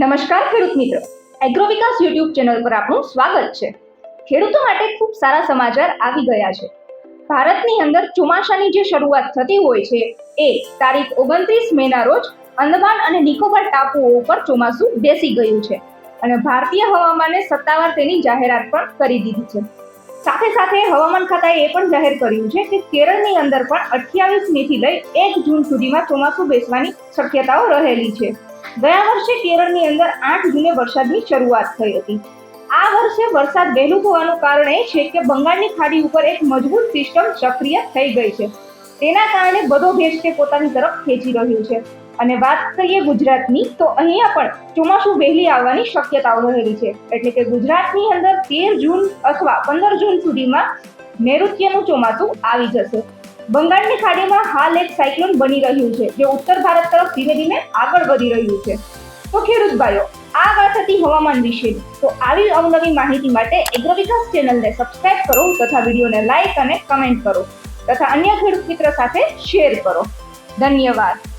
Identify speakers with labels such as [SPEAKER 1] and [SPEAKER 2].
[SPEAKER 1] નમસ્કાર ખેડૂત મિત્રો. એગ્રો વિકાસ યુટ્યુબ ચેનલ પર આપનું સ્વાગત છે. ખેડૂતો માટે ખૂબ સારા સમાચાર આવી ગયા છે. ભારતની અંદર ચોમાસાની જે શરૂઆત થતી હોય છે, એ તારીખ ઓગણત્રીસ મેના રોજ અંદમાન અને નિકોબાર ટાપુઓ ઉપર ચોમાસું બેસી ગયું છે અને ભારતીય હવામાને સત્તાવાર તેની જાહેરાત પણ કરી દીધી છે. સાથે સાથે હવામાન ખાતાએ એ પણ જાહેર કર્યું છે કે કેરળની અંદર પણ અઠ્યાવીસ મેથી લઈ એક જૂન સુધીમાં ચોમાસું બેસવાની શક્યતાઓ રહેલી છે. ગયા વર્ષે કેરળની અંદર આઠ જૂને વરસાદની શરૂઆત થઈ હતી. આ વર્ષે વરસાદ વહેલું થવાનું કારણ એ છે કે બંગાળની ખાડી ઉપર એક મજબૂત સિસ્ટમ સક્રિય થઈ ગઈ છે. તેના કારણે બધો ભેજ તે પોતાની તરફ ખેંચી રહ્યું છે. અને વાત કરીએ ગુજરાતની, તો અહીંયા પણ ચોમાસું વહેલી આવવાની શક્યતાઓ રહેલી છે. એટલે કે ગુજરાતની અંદર તેર જૂન અથવા પંદર જૂન સુધીમાં નૈઋત્યનું ચોમાસું આવી જશે. બંગાળની ખાડીમાં હાલ એક સાયક્લોન બની રહ્યું છે, જે ઉત્તર ભારત તરફ ધીમે ધીમે આગળ વધી રહ્યું છે. તો ખેડૂત ભાઈઓ, આ વાત હતી હવામાન વિશેની. તો આવી અવનવી માહિતી માટે એગ્રો વિકાસ ચેનલને સબસ્ક્રાઇબ કરો તથા વિડીયોને લાઇક અને કમેન્ટ કરો તથા અન્ય ખેડૂત મિત્ર સાથે શેર કરો. ધન્યવાદ.